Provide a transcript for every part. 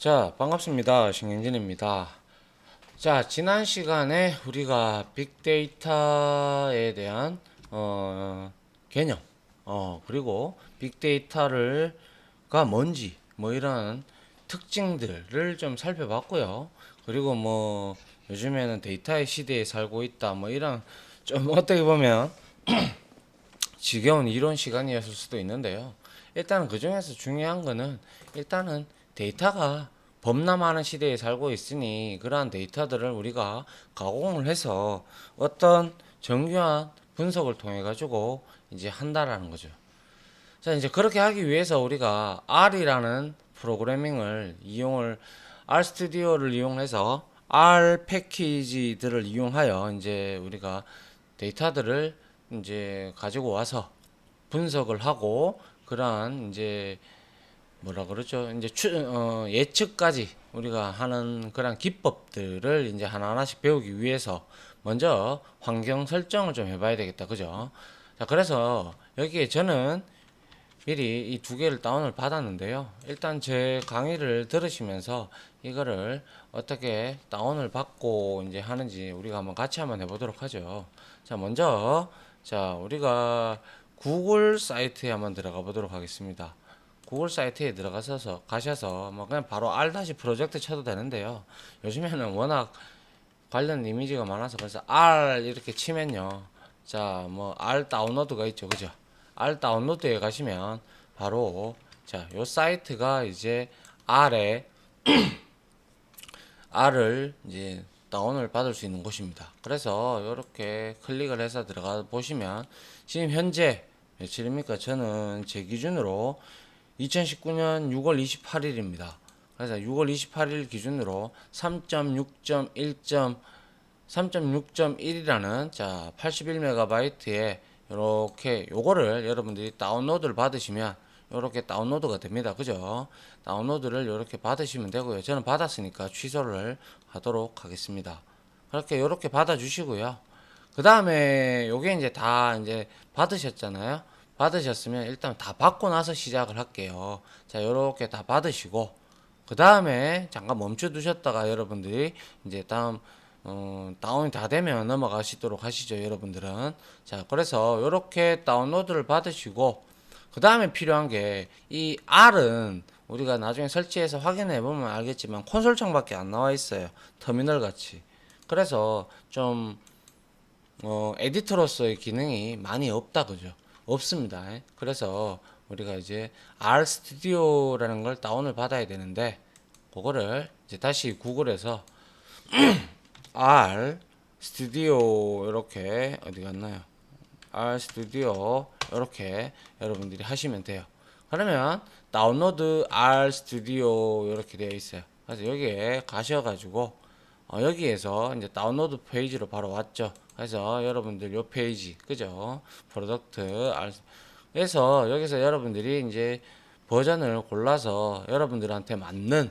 자, 반갑습니다. 신경진입니다. 자, 지난 시간에 우리가 빅데이터에 대한 어, 개념, 어, 그리고 빅데이터를가 뭔지, 뭐 이런 특징들을 좀 살펴봤고요. 그리고 뭐 요즘에는 데이터의 시대에 살고 있다, 뭐 이런 좀 어떻게 보면 지겨운 이론 시간이었을 수도 있는데요. 일단은 그 중에서 중요한 거는 일단은 데이터가 범람하는 시대에 살고 있으니 그러한 데이터들을 우리가 가공을 해서 어떤 정교한 분석을 통해 가지고 이제 한다라는 거죠. 자, 이제 그렇게 하기 위해서 우리가 R이라는 프로그래밍을 이용을 R 스튜디오를 이용해서 R 패키지들을 이용하여 이제 우리가 데이터들을 이제 가지고 와서 분석을 하고 그러한 이제 뭐라 그러죠? 이제 추, 어, 예측까지 우리가 하는 그런 기법들을 이제 하나하나씩 배우기 위해서 먼저 환경 설정을 좀 해봐야 되겠다. 그죠? 자, 그래서 여기에 저는 미리 이 두 개를 다운을 받았는데요. 일단 제 강의를 들으시면서 이거를 어떻게 다운을 받고 이제 하는지 우리가 한번 같이 한번 해보도록 하죠. 자, 먼저 자, 우리가 구글 사이트에 한번 들어가 보도록 하겠습니다. 구글 사이트에 들어가셔서 가셔서 뭐 그냥 바로 R 다시 프로젝트 쳐도 되는데요. 요즘에는 워낙 관련 이미지가 많아서 그래서 R 이렇게 치면요. 자, 뭐 R 다운로드가 있죠. 그죠? R 다운로드에 가시면 바로 자, 요 사이트가 이제 R에 R을 이제 다운을 받을 수 있는 곳입니다. 그래서 이렇게 클릭을 해서 들어가 보시면 지금 현재 며칠입니까? 저는 제 기준으로 2019년 6월 28일입니다. 그래서 6월 28일 기준으로 3.6.1. 3.6.1이라는 자 81메가바이트의 이렇게 요거를 여러분들이 다운로드를 받으시면 이렇게 다운로드가 됩니다. 그죠? 다운로드를 이렇게 받으시면 되고요. 저는 받았으니까 취소를 하도록 하겠습니다. 그렇게 이렇게 받아 주시고요. 그 다음에 요게 이제 다 이제 받으셨잖아요. 받으셨으면 일단 다 받고 나서 시작을 할게요. 자, 요렇게 다 받으시고 그 다음에 잠깐 멈춰 두셨다가 여러분들이 이제 다음 어, 다운이 다 되면 넘어가시도록 하시죠, 여러분들은. 자, 그래서 요렇게 다운로드를 받으시고 그 다음에 필요한 게 이 R은 우리가 나중에 설치해서 확인해 보면 알겠지만 콘솔 창밖에 안 나와 있어요. 터미널 같이. 그래서 좀 어, 에디터로서의 기능이 많이 없다 그죠? 없습니다. 그래서 우리가 이제 R 스튜디오라는 걸 다운을 받아야 되는데 그거를 이제 다시 구글에서 R 스튜디오 이렇게 어디 갔나요? R 스튜디오 이렇게 여러분들이 하시면 돼요. 그러면 다운로드 R 스튜디오 이렇게 되어 있어요. 그래서 여기에 가셔 가지고 어, 여기에서 이제 다운로드 페이지로 바로 왔죠. 그래서 여러분들 요 페이지 그죠? 프로덕트 R 그래서 여기서 여러분들이 이제 버전을 골라서 여러분들한테 맞는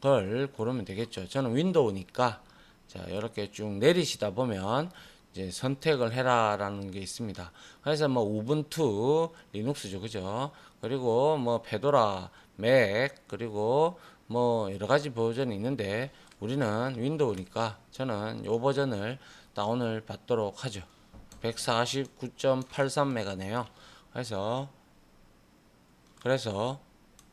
걸 고르면 되겠죠. 저는 윈도우니까 자 이렇게 쭉 내리시다 보면 이제 선택을 해라라는 게 있습니다. 그래서 뭐 우분투 리눅스죠, 그죠? 그리고 뭐 페도라 맥 그리고 뭐 여러 가지 버전이 있는데 우리는 윈도우니까 저는 요 버전을 다운을 받도록 하죠. 149.83메가네요. 그래서 그래서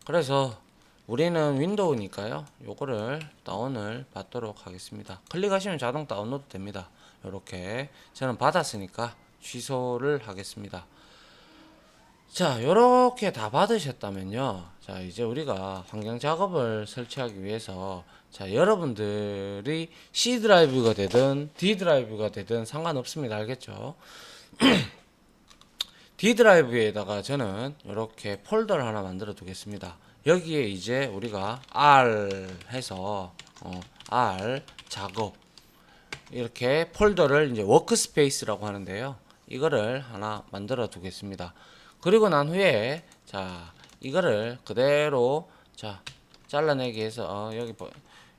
그래서 우리는 윈도우니까요. 요거를 다운을 받도록 하겠습니다. 클릭하시면 자동 다운로드 됩니다. 요렇게 저는 받았으니까 취소를 하겠습니다. 자, 요렇게 다 받으셨다면요. 자, 이제 우리가 환경 작업을 설치하기 위해서 자, 여러분들이 C 드라이브가 되든 D 드라이브가 되든 상관없습니다. 알겠죠? D 드라이브에다가 저는 이렇게 폴더를 하나 만들어 두겠습니다. 여기에 이제 우리가 R 해서 어, R 작업 이렇게 폴더를 이제 워크스페이스라고 하는데요. 이거를 하나 만들어 두겠습니다. 그리고 난 후에 자 이거를 그대로 자 잘라내기 해서 어, 여기 보-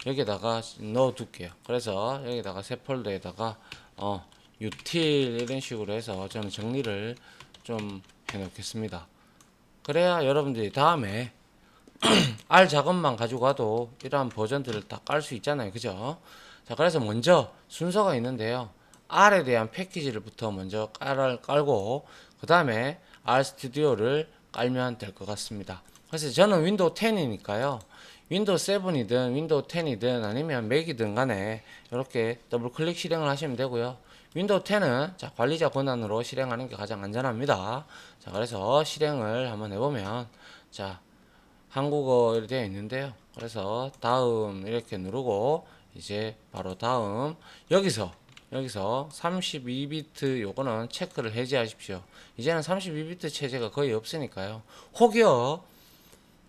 여기다가 넣어 둘게요. 그래서 여기다가 새 폴더에다가 어 유틸 이런 식으로 해서 저는 정리를 좀 해놓겠습니다. 그래야 여러분들이 다음에 R 작업만 가지고 가도 이러한 버전들을 다 깔 수 있잖아요. 그죠? 자, 그래서 먼저 순서가 있는데요. R에 대한 패키지를부터 먼저 깔, 깔고 그 다음에 R 스튜디오를 깔면 될 것 같습니다. 그래서 저는 윈도우 10이니까요. 윈도우 7이든 윈도우 10이든 아니면 맥이든 간에 이렇게 더블 클릭 실행을 하시면 되고요. 윈도우 10은 자, 관리자 권한으로 실행하는 게 가장 안전합니다. 자, 그래서 실행을 한번 해보면 자, 한국어 되어 있는데요. 그래서 다음 이렇게 누르고 이제 바로 다음 여기서 여기서 32비트 요거는 체크를 해제하십시오. 이제는 32비트 체제가 거의 없으니까요. 혹여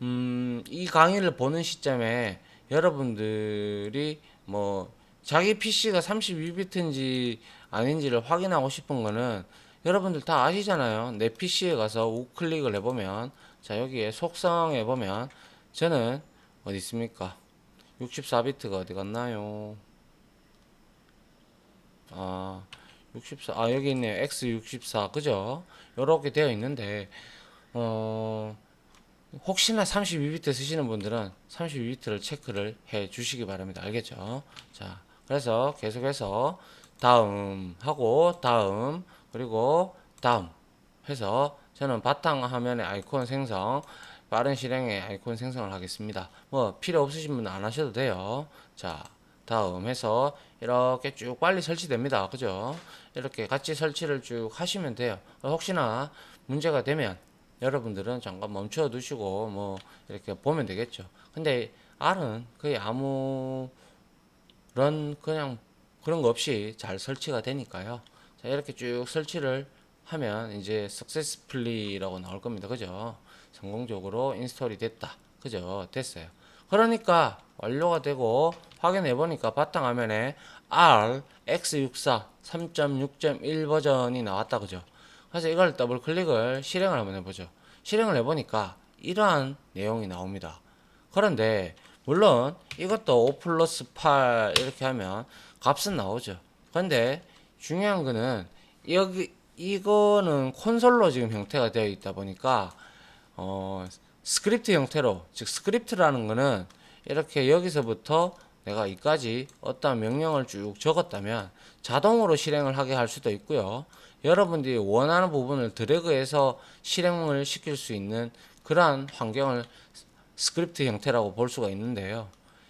음, 이 강의를 보는 시점에 여러분들이 뭐 자기 PC가 32비트인지 아닌지를 확인하고 싶은 거는 여러분들 다 아시잖아요. 내 PC에 가서 우클릭을 해보면 자 여기에 속성에 보면 저는 어디 있습니까? 64비트가 어디 갔나요? 아, 64, 아, 여기 있네요. X64, 그죠? 요렇게 되어 있는데, 어, 혹시나 32비트 쓰시는 분들은 32비트를 체크를 해 주시기 바랍니다. 알겠죠? 자, 그래서 계속해서 다음 하고, 다음, 그리고 다음 해서 저는 바탕 화면의 아이콘 생성, 빠른 실행의 아이콘 생성을 하겠습니다. 뭐, 필요 없으신 분은 안 하셔도 돼요. 자, 다음 해서 이렇게 쭉 빨리 설치됩니다. 그죠? 이렇게 같이 설치를 쭉 하시면 돼요. 혹시나 문제가 되면 여러분들은 잠깐 멈춰 두시고 뭐 이렇게 보면 되겠죠. 근데 R은 거의 아무런 그냥 그런 거 없이 잘 설치가 되니까요. 자, 이렇게 쭉 설치를 하면 이제 successfully라고 나올 겁니다. 그죠? 성공적으로 인스톨이 됐다. 그죠? 됐어요. 그러니까 완료가 되고 확인해 보니까 바탕화면에 R X64 3.6.1 버전이 나왔다 그죠? 그래서 이걸 더블 클릭을 실행을 한번 해보죠. 실행을 해보니까 이러한 내용이 나옵니다. 그런데 물론 이것도 5 플러스 8 이렇게 하면 값은 나오죠. 그런데 중요한 거는 여기 이거는 콘솔로 지금 형태가 되어 있다 보니까 어 스크립트 형태로 즉 스크립트라는 거는 이렇게 여기서부터 내가 이까지 어떤 명령을 쭉 적었다면 자동으로 실행을 하게 할 수도 있고요. 여러분들이 원하는 부분을 드래그해서 실행을 시킬 수 있는 그러한 환경을 스크립트 형태라고 볼 수가 있는데요.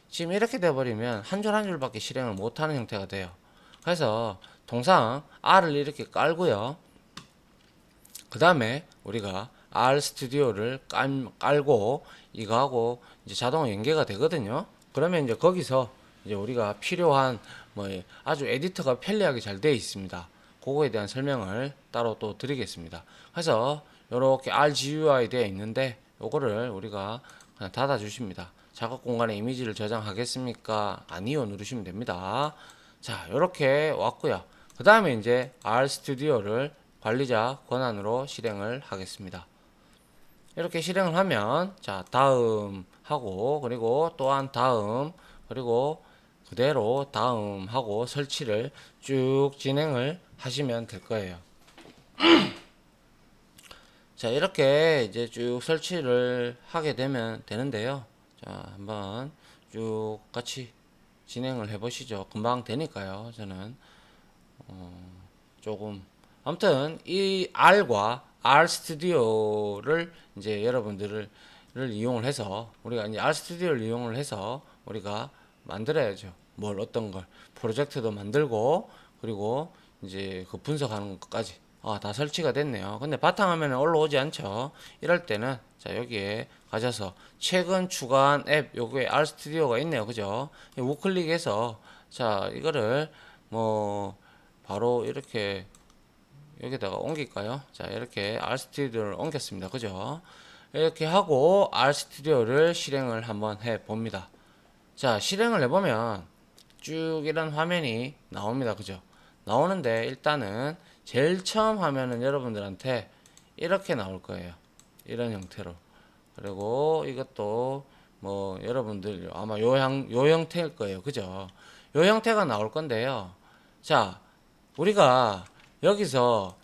지금 이렇게 돼버리면 한 줄 한 줄밖에 실행을 못하는 형태가 돼요. 그래서 통상 R을 이렇게 깔고요. 그 다음에 우리가 R 스튜디오를 깔, 깔고 이거하고 이제 자동 연계가 되거든요. 그러면 이제 거기서 이제 우리가 필요한 뭐 아주 에디터가 편리하게 잘 되어 있습니다. 그거에 대한 설명을 따로 또 드리겠습니다. 그래서 이렇게 RGUI 되어 있는데 요거를 우리가 그냥 닫아 주십니다. 작업 공간에 이미지를 저장하겠습니까? 아니요 누르시면 됩니다. 자, 이렇게 왔고요. 그 다음에 이제 R 스튜디오를 관리자 권한으로 실행을 하겠습니다. 이렇게 실행을 하면 자 다음 하고 그리고 또한 다음 그리고 그대로 다음 하고 설치를 쭉 진행을 하시면 될 거예요. 자 이렇게 이제 쭉 설치를 하게 되면 되는데요. 자 한번 쭉 같이 진행을 해 보시죠. 금방 되니까요. 저는 어, 조금 아무튼 이 R과 R 스튜디오를 이제 여러분들을 이용을 해서 우리가 이제 R 스튜디오를 이용을 해서 우리가 만들어야죠. 뭘 어떤 걸 프로젝트도 만들고 그리고 이제 그 분석하는 것까지 아, 다 설치가 됐네요. 근데 바탕화면에 올라오지 않죠. 이럴 때는 자, 여기에 가셔서 최근 추가한 앱 요거에 R 스튜디오가 있네요. 그죠? 우클릭해서 자, 이거를 뭐 바로 이렇게 여기다가 옮길까요? 자, 이렇게 R 스튜디오를 옮겼습니다. 그죠? 이렇게 하고 R 스튜디오를 실행을 한번 해 봅니다. 자, 실행을 해보면 쭉 이런 화면이 나옵니다. 그죠? 나오는데 일단은 제일 처음 화면은 여러분들한테 이렇게 나올 거예요. 이런 형태로. 그리고 이것도 뭐 여러분들 아마 요, 형, 요 형태일 거예요. 그죠? 요 형태가 나올 건데요. 자, 우리가 여기서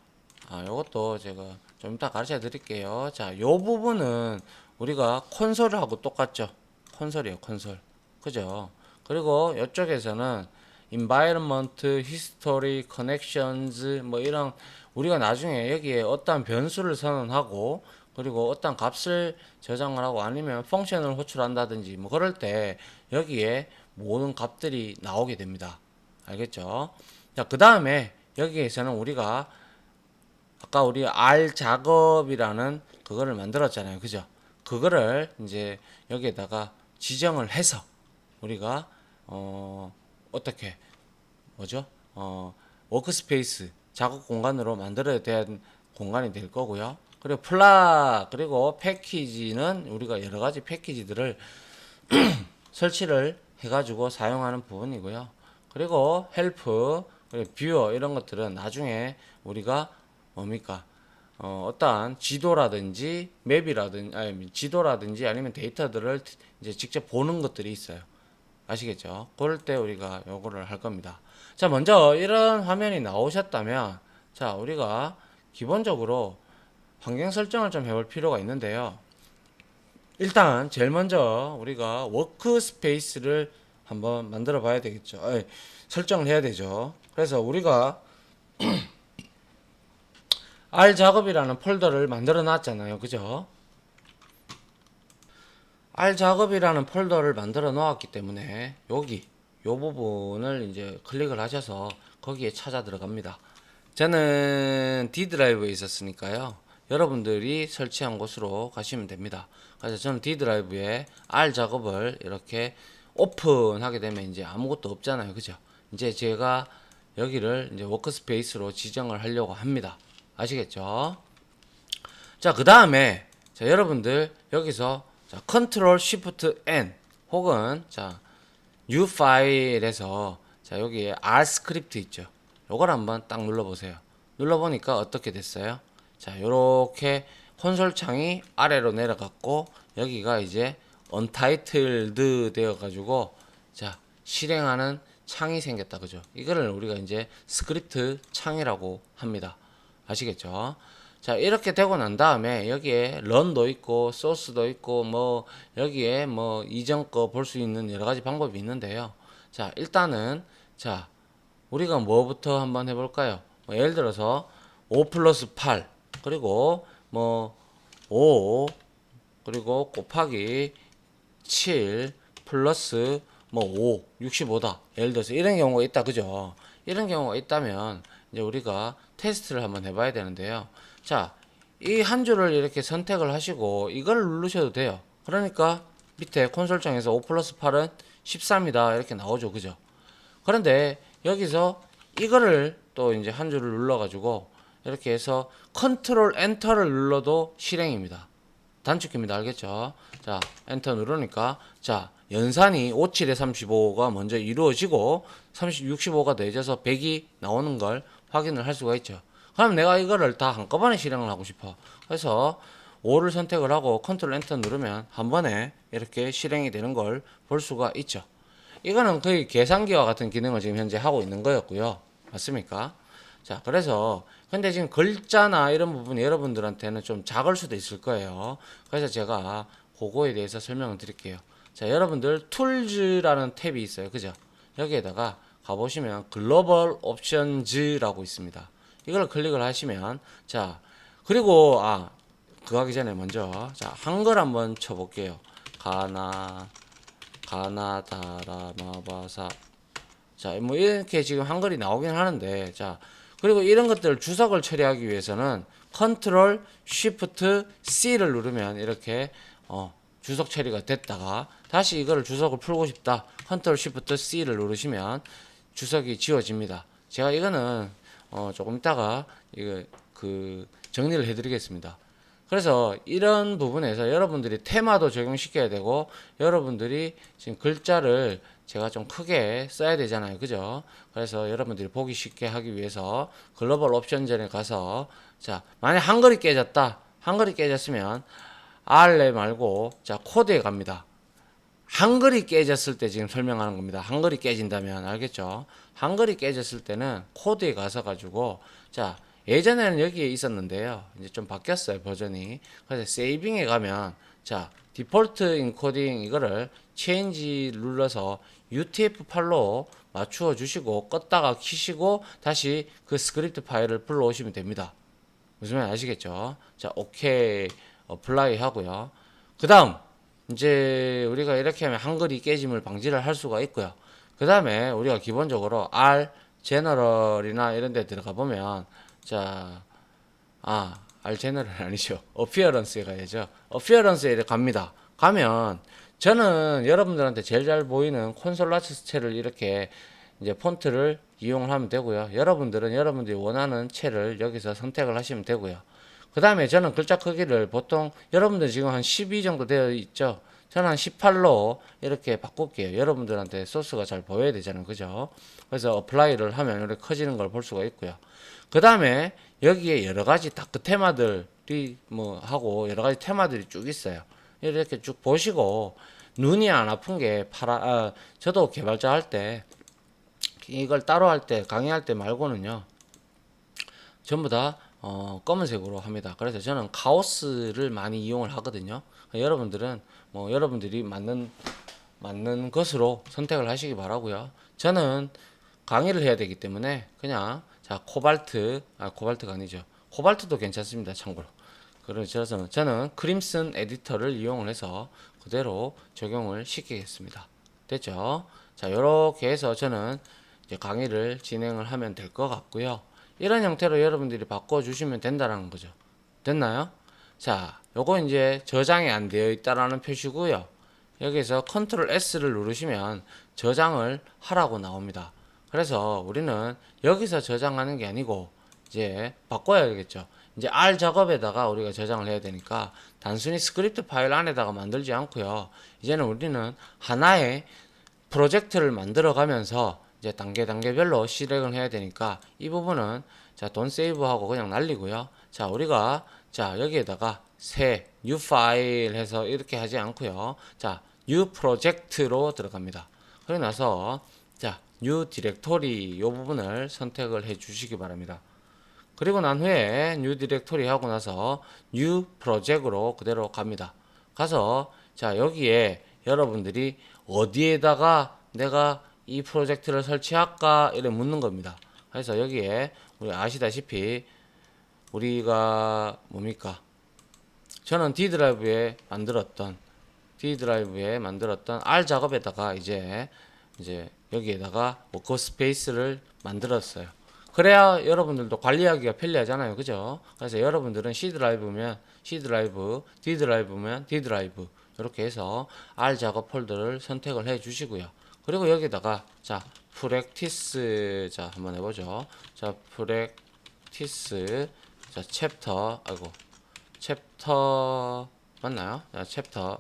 아, 요것도 제가 좀 이따 가르쳐 드릴게요. 자, 요 부분은 우리가 콘솔하고 똑같죠. 콘솔이에요, 콘솔. 그죠? 그리고 이쪽에서는 environment, history, connections 뭐 이런 우리가 나중에 여기에 어떠한 변수를 선언하고 그리고 어떤 값을 저장을 하고 아니면 펑션을 호출한다든지 뭐 그럴 때 여기에 모든 값들이 나오게 됩니다. 알겠죠? 자, 그 다음에 여기에서는 우리가 아까 우리 R 작업이라는 그거를 만들었잖아요. 그죠? 그거를 이제 여기에다가 지정을 해서 우리가 어 어떻게 뭐죠? 어 워크스페이스 작업 공간으로 만들어야 될 공간이 될 거고요. 그리고 플라 그리고 패키지는 우리가 여러 가지 패키지들을 설치를 해가지고 사용하는 부분이고요. 그리고 헬프, 그리고 뷰어 이런 것들은 나중에 우리가 뭡니까? 어, 어떠한 지도라든지 맵이라든지 아니 지도라든지 아니면 데이터들을 이제 직접 보는 것들이 있어요. 아시겠죠? 그럴 때 우리가 요거를 할 겁니다. 자, 먼저 이런 화면이 나오셨다면 자, 우리가 기본적으로 환경 설정을 좀 해볼 필요가 있는데요. 일단 제일 먼저 우리가 워크스페이스를 한번 만들어 봐야 되겠죠. 아니, 설정을 해야 되죠. 그래서 우리가 R 작업이라는 폴더를 만들어 놨잖아요. 그죠? R 작업이라는 폴더를 만들어 놓았기 때문에 여기 요 부분을 이제 클릭을 하셔서 거기에 찾아 들어갑니다. 저는 D 드라이브에 있었으니까요. 여러분들이 설치한 곳으로 가시면 됩니다. 그래서 저는 D 드라이브에 R 작업을 이렇게 오픈하게 되면 이제 아무것도 없잖아요. 그죠? 이제 제가 여기를 이제 워크스페이스로 지정을 하려고 합니다. 아시겠죠? 자, 그 다음에 자, 여러분들 여기서 자, 컨트롤 시프트 N 혹은 자, new 파일에서 자, 여기에 R 스크립트 있죠. 요걸 한번 딱 눌러 보세요. 눌러 보니까 어떻게 됐어요? 자, 요렇게 콘솔 창이 아래로 내려갔고 여기가 이제 untitled 되어 가지고 자, 실행하는 창이 생겼다. 그죠? 이거를 우리가 이제 스크립트 창이라고 합니다. 아시겠죠? 자, 이렇게 되고 난 다음에 여기에 런도 있고 소스도 있고 뭐 여기에 뭐 이전 거 볼 수 있는 여러 가지 방법이 있는데요. 자, 일단은 자, 우리가 뭐부터 한번 해 볼까요? 뭐 예를 들어서 5 플러스 8 그리고 뭐 5 그리고 곱하기 7 플러스 뭐 5, 65다. 예를 들어서 이런 경우가 있다. 그죠? 이런 경우가 있다면 이제 우리가 테스트를 한번 해봐야 되는데요. 자, 이 한 줄을 이렇게 선택을 하시고 이걸 누르셔도 돼요. 그러니까 밑에 콘솔창에서 5 플러스 8은 13이다. 이렇게 나오죠. 그죠? 그런데 여기서 이거를 또 이제 한 줄을 눌러가지고 이렇게 해서 컨트롤 엔터를 눌러도 실행입니다. 단축키입니다. 알겠죠? 자, 엔터 누르니까 자, 연산이 57에 35가 먼저 이루어지고 30, 65가 더해져서 100이 나오는 걸 확인을 할 수가 있죠. 그럼 내가 이거를 다 한꺼번에 실행을 하고 싶어. 그래서 5를 선택을 하고 컨트롤 엔터 누르면 한 번에 이렇게 실행이 되는 걸 볼 수가 있죠. 이거는 거의 계산기와 같은 기능을 지금 현재 하고 있는 거였고요. 맞습니까? 자, 그래서 근데 지금 글자나 이런 부분이 여러분들한테는 좀 작을 수도 있을 거예요. 그래서 제가 그거에 대해서 설명을 드릴게요. 자, 여러분들 툴즈라는 탭이 있어요. 그죠? 여기에다가 가보시면 글로벌 옵션즈라고 있습니다. 이걸 클릭을 하시면 자, 그리고 아, 그거 하기 전에 먼저 자, 한글 한번 쳐 볼게요. 가나 가나다라 마바사 자, 뭐 이렇게 지금 한글이 나오긴 하는데 자, 그리고 이런 것들 주석을 처리하기 위해서는 컨트롤 쉬프트 C를 누르면 이렇게 어, 주석 처리가 됐다가 다시 이거를 주석을 풀고 싶다. 컨트롤 쉬프트 C를 누르시면 주석이 지워집니다. 제가 이거는 어, 조금 이따가 이거 그 정리를 해드리겠습니다. 그래서 이런 부분에서 여러분들이 테마도 적용시켜야 되고 여러분들이 지금 글자를 제가 좀 크게 써야 되잖아요. 그죠? 그래서 여러분들이 보기 쉽게 하기 위해서 글로벌 옵션전에 가서 자, 만약 한글이 깨졌다. 한글이 깨졌으면 R레 말고 자, 코드에 갑니다. 한글이 깨졌을 때 지금 설명하는 겁니다. 한글이 깨진다면 알겠죠? 한글이 깨졌을 때는 코드에 가서 가지고 자 예전에는 여기에 있었는데요. 이제 좀 바뀌었어요 버전이. 그래서 세이빙에 가면 자, 디폴트 인코딩 이거를 체인지 눌러서 UTF-8로 맞추어 주시고 껐다가 키시고 다시 그 스크립트 파일을 불러오시면 됩니다. 무슨 말인지 아시겠죠? 자, 오케이 어플라이 하고요. 그 다음 이제 우리가 이렇게 하면 한글이 깨짐을 방지를 할 수가 있고요. 그 다음에 우리가 기본적으로 R 제너럴이나 이런 데 들어가 보면 자, 아, R 제너럴 아니죠. 어피어런스에 가야죠. 어피어런스에 갑니다. 가면 저는 여러분들한테 제일 잘 보이는 콘솔 라츠체를 이렇게 이제 폰트를 이용을 하면 되고요. 여러분들은 여러분들이 원하는 채를 여기서 선택을 하시면 되고요. 그 다음에 저는 글자 크기를 보통 여러분들 지금 한 12 정도 되어 있죠. 저는 한 18로 이렇게 바꿀게요. 여러분들한테 소스가 잘 보여야 되잖아요. 그죠? 그래서 어플라이를 하면 이렇게 커지는 걸 볼 수가 있고요. 그 다음에 여기에 여러 가지 다크 테마들이 뭐 하고 여러 가지 테마들이 쭉 있어요. 이렇게 쭉 보시고 눈이 안 아픈 게 파라, 아, 저도 개발자 할 때 이걸 따로 할 때 강의할 때 말고는요 전부 다 어, 검은색으로 합니다. 그래서 저는 카오스를 많이 이용을 하거든요. 여러분들은 뭐 여러분들이 맞는 맞는 것으로 선택을 하시기 바라고요. 저는 강의를 해야 되기 때문에 그냥 자 코발트 아 코발트가 아니죠. 코발트도 괜찮습니다. 참고로. 그래서 저는 크림슨 에디터를 이용을 해서 그대로 적용을 시키겠습니다. 됐죠? 자, 이렇게 해서 저는 이제 강의를 진행을 하면 될 것 같고요. 이런 형태로 여러분들이 바꿔주시면 된다는 거죠. 됐나요? 자, 요거 이제 저장이 안 되어 있다라는 표시고요. 여기서 컨트롤 S를 누르시면 저장을 하라고 나옵니다. 그래서 우리는 여기서 저장하는 게 아니고 이제 바꿔야 되겠죠. 이제 R 작업에다가 우리가 저장을 해야 되니까 단순히 스크립트 파일 안에다가 만들지 않고요. 이제는 우리는 하나의 프로젝트를 만들어 가면서 이제 단계 단계별로 실행을 해야 되니까 이 부분은 자 돈 세이브하고 그냥 날리고요. 자 우리가 자 여기에다가 새 new 파일 해서 이렇게 하지 않고요. 자 new 프로젝트로 들어갑니다. 그러고 나서 자 new 디렉토리 요 부분을 선택을 해 주시기 바랍니다. 그리고 난 후에 new 디렉토리 하고 나서 new 프로젝트로 그대로 갑니다. 가서 자 여기에 여러분들이 어디에다가 내가 이 프로젝트를 설치할까 이래 묻는 겁니다. 그래서 여기에 우리 아시다시피 우리가 뭡니까? 저는 D 드라이브에 만들었던 D 드라이브에 만들었던 R 작업에다가 이제 이제 여기에다가 워커스페이스를 만들었어요. 그래야 여러분들도 관리하기가 편리하잖아요. 그죠? 그래서 여러분들은 C 드라이브면 C 드라이브, D 드라이브면 D 드라이브 이렇게 해서 R 작업 폴더를 선택을 해 주시고요. 그리고 여기다가 자, 프랙티스 자, 한번 해 보죠. 자, 프랙티스 자, 챕터 아이고. 챕터 맞나요? 자, 챕터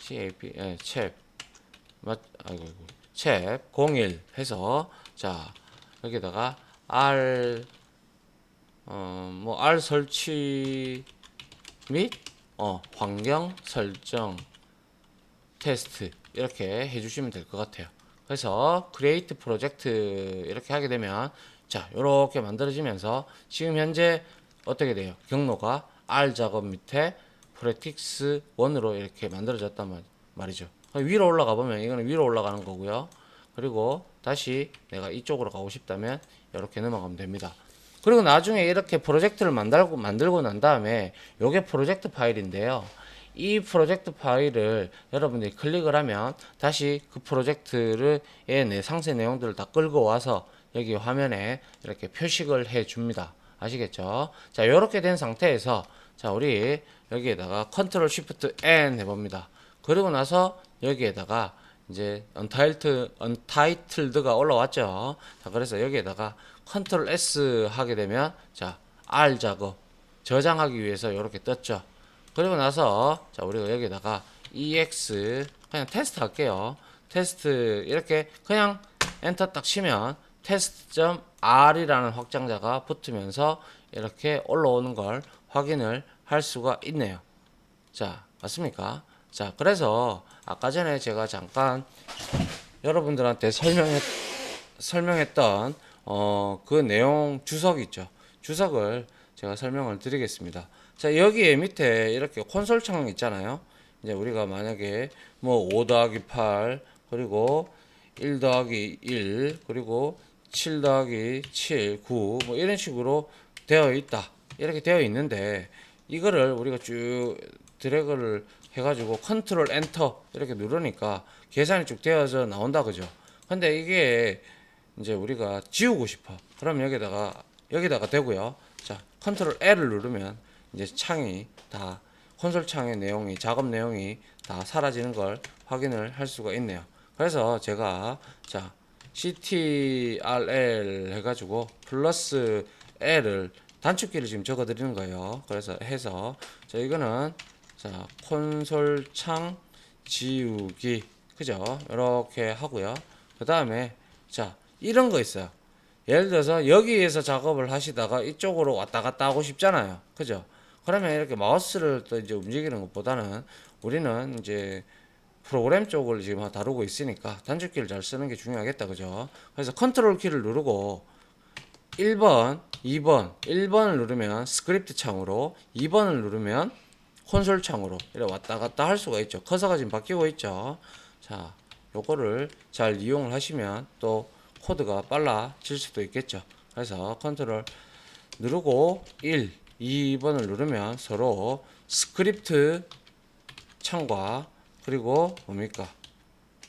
CAP 예, 챕 맞 아이고 아이고. 챕 01 해서 자, 여기다가 R 어뭐 R 설치 및 어, 환경 설정 테스트 이렇게 해주시면 될 것 같아요. 그래서 크리에이트 프로젝트 이렇게 하게 되면 자 이렇게 만들어지면서 지금 현재 어떻게 돼요? 경로가 R 작업 밑에 프레틱스 1으로 이렇게 만들어졌단 말, 말이죠. 위로 올라가 보면 이거는 위로 올라가는 거고요. 그리고 다시 내가 이쪽으로 가고 싶다면 이렇게 넘어가면 됩니다. 그리고 나중에 이렇게 프로젝트를 만들고 만들고 난 다음에 요게 프로젝트 파일인데요. 이 프로젝트 파일을 여러분들이 클릭을 하면 다시 그 프로젝트를 내 상세 내용들을 다 끌고 와서 여기 화면에 이렇게 표식을 해 줍니다. 아시겠죠? 자, 이렇게 된 상태에서 자, 우리 여기에다가 컨트롤 쉬프트 N 해 봅니다. 그리고 나서 여기에다가 이제 언타이틀 언타이틀드가 올라왔죠. 자, 그래서 여기에다가 컨트롤 S 하게 되면 자, R 작업 저장하기 위해서 이렇게 떴죠. 그리고 나서 자, 우리가 여기다가 EX 그냥 테스트 할게요. 테스트 이렇게 그냥 엔터 딱 치면 test.r이라는 확장자가 붙으면서 이렇게 올라오는 걸 확인을 할 수가 있네요. 자, 맞습니까? 자, 그래서 아까 전에 제가 잠깐 여러분들한테 설명했, 설명했던 어, 그 내용 주석 있죠. 주석을 제가 설명을 드리겠습니다. 자, 여기에 밑에 이렇게 콘솔 창 있잖아요. 이제 우리가 만약에 뭐 5 더하기 8 그리고 1 더하기 1 그리고 7 더하기 7 9 뭐 이런 식으로 되어 있다. 이렇게 되어 있는데 이거를 우리가 쭉 드래그를 해가지고 컨트롤 엔터 이렇게 누르니까 계산이 쭉 되어져 나온다 그죠? 근데 이게 이제 우리가 지우고 싶어. 그럼 여기다가 여기다가 되고요. 자 컨트롤 L을 누르면 이제 창이 다 콘솔 창의 내용이 작업 내용이 다 사라지는 걸 확인을 할 수가 있네요. 그래서 제가 자 ctrl 해가지고 플러스 L을 단축키를 지금 적어 드리는 거예요. 그래서 해서 자 이거는 자 콘솔 창 지우기. 그죠? 이렇게 하고요. 그 다음에 자 이런 거 있어요. 예를 들어서 여기에서 작업을 하시다가 이쪽으로 왔다 갔다 하고 싶잖아요. 그죠 그러면 이렇게 마우스를 또 이제 움직이는 것보다는 우리는 이제 프로그램 쪽을 지금 다루고 있으니까 단축키를 잘 쓰는 게 중요하겠다 그죠? 그래서 컨트롤 키를 누르고 1번 2번 1번을 누르면 스크립트 창으로 2번을 누르면 콘솔 창으로 이렇게 왔다 갔다 할 수가 있죠. 커서가 지금 바뀌고 있죠. 자 요거를 잘 이용을 하시면 또 코드가 빨라질 수도 있겠죠. 그래서 컨트롤 누르고 1 2번을 누르면 서로 스크립트 창과 그리고 뭡니까?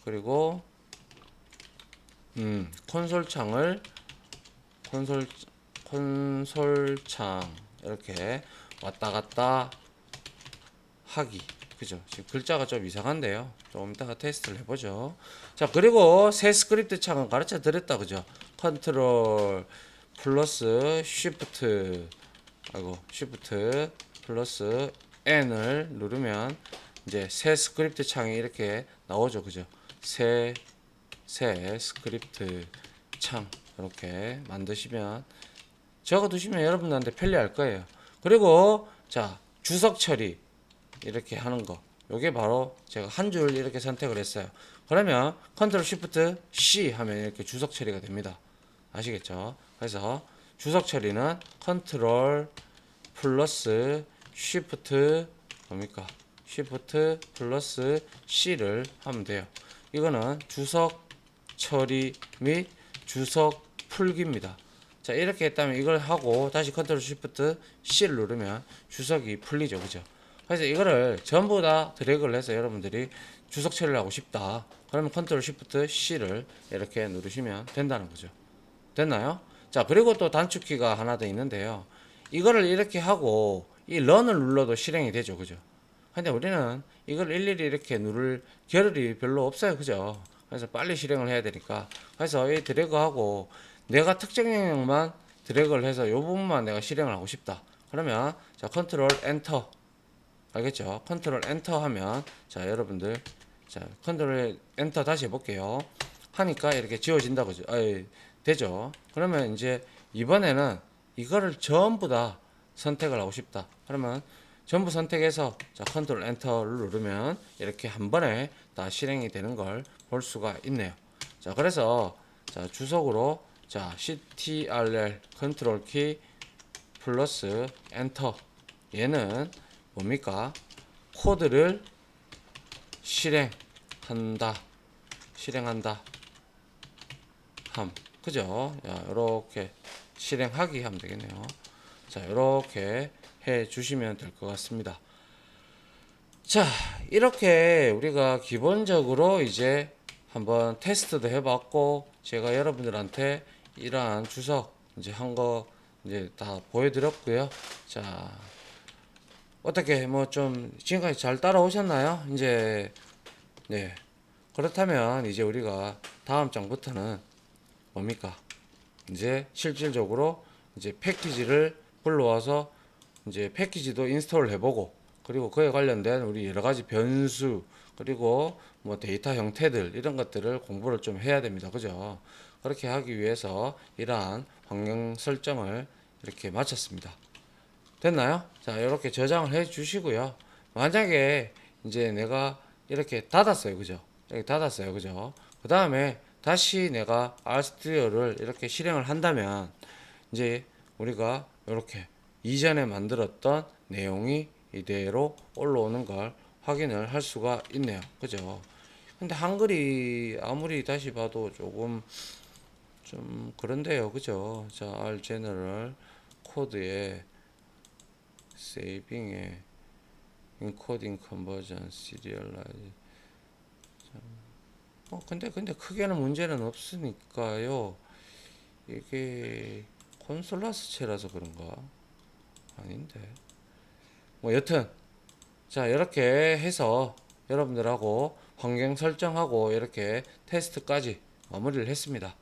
그리고 음 콘솔 창을 콘솔 콘솔 창 이렇게 왔다 갔다 하기. 그죠? 지금 글자가 좀 이상한데요. 좀 이따가 테스트를 해보죠. 자 그리고 새 스크립트 창은 가르쳐 드렸다. 그죠? 컨트롤 플러스 쉬프트 아이고 쉬프트 플러스 N을 누르면 이제 새 스크립트 창이 이렇게 나오죠. 그죠? 새, 새 스크립트 창 이렇게 만드시면 적어 두시면 여러분들한테 편리할 거예요. 그리고 자 주석 처리 이렇게 하는 거. 요게 바로 제가 한 줄 이렇게 선택을 했어요. 그러면 컨트롤 쉬프트 C 하면 이렇게 주석 처리가 됩니다. 아시겠죠? 그래서 주석 처리는 컨트롤 플러스 쉬프트 뭡니까? 쉬프트 플러스 C를 하면 돼요. 이거는 주석 처리 및 주석 풀기입니다. 자 이렇게 했다면 이걸 하고 다시 컨트롤 쉬프트 C를 누르면 주석이 풀리죠. 그죠? 그래서 이거를 전부 다 드래그를 해서 여러분들이 주석 처리를 하고 싶다. 그러면 컨트롤 쉬프트 C를 이렇게 누르시면 된다는 거죠. 됐나요? 자 그리고 또 단축키가 하나 더 있는데요. 이거를 이렇게 하고 이 런을 눌러도 실행이 되죠. 그죠? 근데 우리는 이걸 일일이 이렇게 누를 겨를이 별로 없어요. 그죠? 그래서 빨리 실행을 해야 되니까. 그래서 이 드래그하고 내가 특정 영역만 드래그를 해서 이 부분만 내가 실행을 하고 싶다. 그러면 자 컨트롤 엔터. 알겠죠? 컨트롤 엔터 하면 자 여러분들 자 컨트롤 엔터 다시 해볼게요. 하니까 이렇게 지워진다. 그죠? 아이 되죠. 그러면 이제 이번에는 이거를 전부 다 선택을 하고 싶다. 그러면 전부 선택해서 자 컨트롤 엔터를 누르면 이렇게 한 번에 다 실행이 되는 걸 볼 수가 있네요. 자 그래서 자 주석으로 자 ctrl 컨트롤 키 플러스 엔터. 얘는 뭡니까? 코드를 실행한다. 실행한다 함 그죠? 야 이렇게 실행하기 하면 되겠네요. 자 이렇게 해 주시면 될 것 같습니다. 자 이렇게 우리가 기본적으로 이제 한번 테스트도 해봤고 제가 여러분들한테 이러한 주석 이제 한 거 이제 다 보여드렸고요. 자 어떻게 뭐 좀 지금까지 잘 따라오셨나요? 이제 네. 그렇다면 이제 우리가 다음 장부터는 뭡니까 이제 실질적으로 이제 패키지를 불러와서 이제 패키지도 인스톨을 해보고 그리고 그에 관련된 우리 여러 가지 변수 그리고 뭐 데이터 형태들 이런 것들을 공부를 좀 해야 됩니다. 그죠? 그렇게 하기 위해서 이러한 환경 설정을 이렇게 마쳤습니다. 됐나요? 자, 이렇게 저장을 해 주시고요. 만약에 이제 내가 이렇게 닫았어요. 그죠? 이렇게 닫았어요. 그죠? 그 다음에 다시 내가 RStudi오를 이렇게 실행을 한다면 이제 우리가 이렇게 이전에 만들었던 내용이 이대로 올라오는 걸 확인을 할 수가 있네요. 그죠? 근데 한글이 아무리 다시 봐도 조금 좀 그런데요. 그죠? 자, R 제너럴 코드에 세이빙에 인코딩 컨버전 시리얼라이즈 어 근데 근데 크게는 문제는 없으니까요. 이게 콘솔라스체라서 그런가? 아닌데. 뭐 여튼 자 이렇게 해서 여러분들하고 환경 설정하고 이렇게 테스트까지 마무리를 했습니다.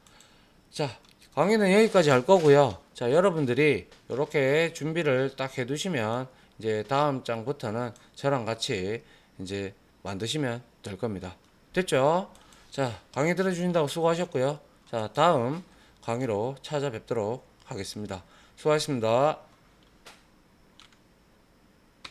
자 강의는 여기까지 할 거고요. 자 여러분들이 이렇게 준비를 딱 해두시면 이제 다음 장부터는 저랑 같이 이제 만드시면 될 겁니다. 됐죠? 자 강의 들어주신다고 수고하셨고요. 자 다음 강의로 찾아뵙도록 하겠습니다. 수고하셨습니다.